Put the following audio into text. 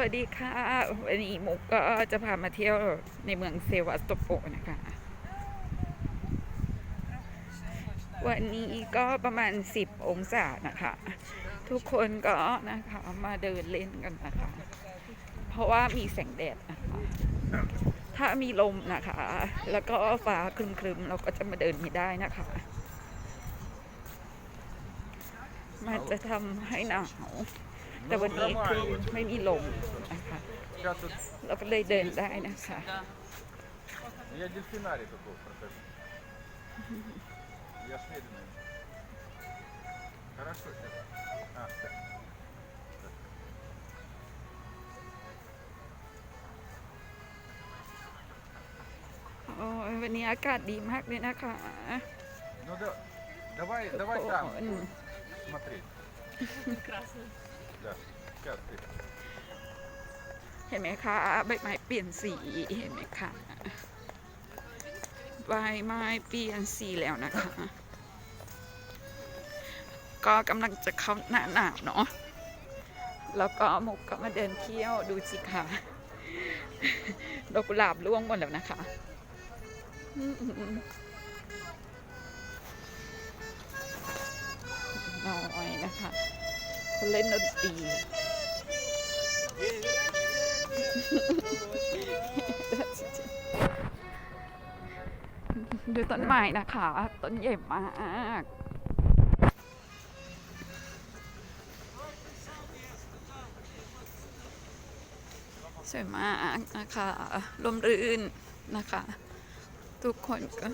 วัสดีค่ะ วันนี้มุกก็จะพามาเที่ยวในเมืองเซวัสโตโปนะคะ วันนี้ก็ประมาณ 10 องศานะคะ ทุกคนก็นะคะมาเดินเล่นกันนะคะ เพราะว่ามีแสงแดดนะคะ ถ้ามีลมนะคะ แล้วก็ฟ้าครึมๆ เราก็จะมาเดินไม่ได้นะคะ มันจะทำให้หนาวแต่วันนี้คือไม่มีลม เราก็เลยเดินได้นะคะ я дельфинарий такой прохожу. Я ж медленный. Хорошо сейчас. А, так. โอ้ยวันนี้อากาศดีมากเลยนะคะ Ну да, давай, ทุก давай ค там น смотреть. Прекрасно. Да. ห็นไหมคะใบไม้เปลี่ยนสีเห็นไหมคะใบไม้เปลี่ยนสีแล้วนะคะ ก็กำลังจะเข้าหน้าหนาวเนาะแล้วก็มุกก็มาเดินเที่ยวดูสิค่ะดอกกุหลาบร่วงหมดแล้วนะคะน้อยนะคะคนเล่นดนตรี ดูต้นไม้นะคะ ต้นใหญ่มากสวยมากนะคะลมรื่นนะคะ ทุกคนก็